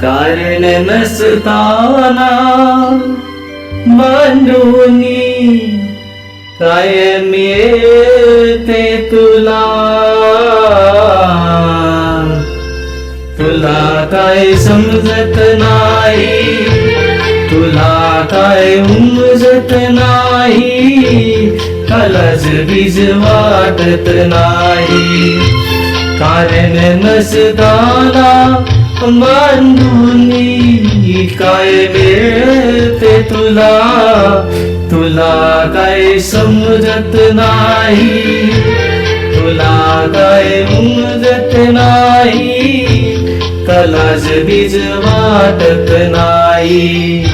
कारण नसताना म्हणूनी कायम येते तुला? तुला काय समजत नाही? तुला काय उमजत नाही? कलज बीज वाटत नाही. कारण नसताना बांधूनी काय मिळते तुला? तुला काय समजत नाही? तुला काय उमजत लाज बीज वाटत नाही.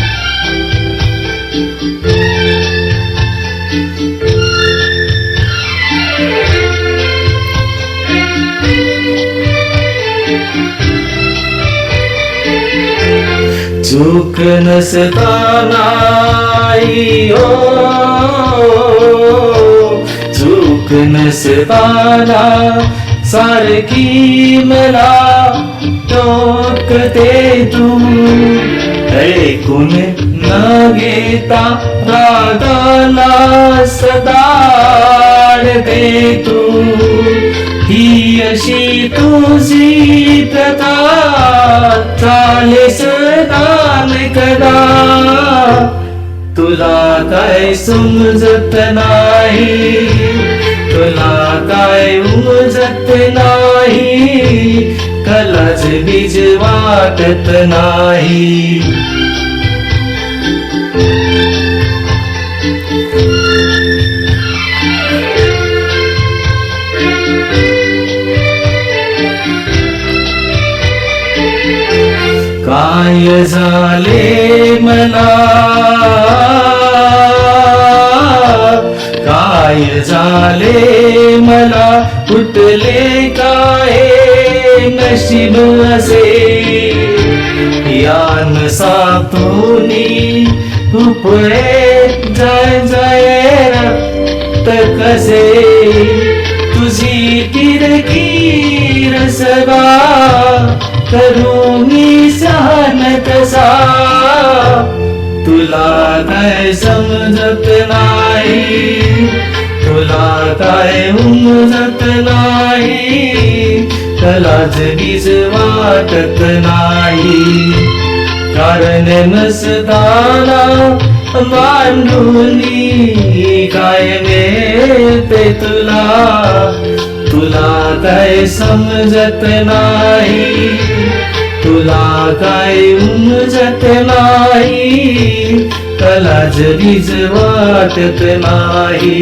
चूक नसताना हो चूक नसताना सारखी मला टोकते तू. ऐकून न घेता रागाला सदाडते तू. ही अशी तुझी प्रथा चाले सदान कदा. तुला काय समजत नाही? नाही कलाच बीज वाटत नाही. काय झाले मला कुठले काय नशीब असे? यान सातोनी उपळे जय जय रक्त कसे? तुझी किरकिर रसगा करुणी सहन कसा? तुला काय समजत नाही? तुला काय उमजत नाही. कलाच बीज वाटत नाही. कारण नसताना मांडूनी काय मिळते तुला? तुला काय समजत नाही. तुला काय उमजत नाही. कलाच बीज वाटत नाही.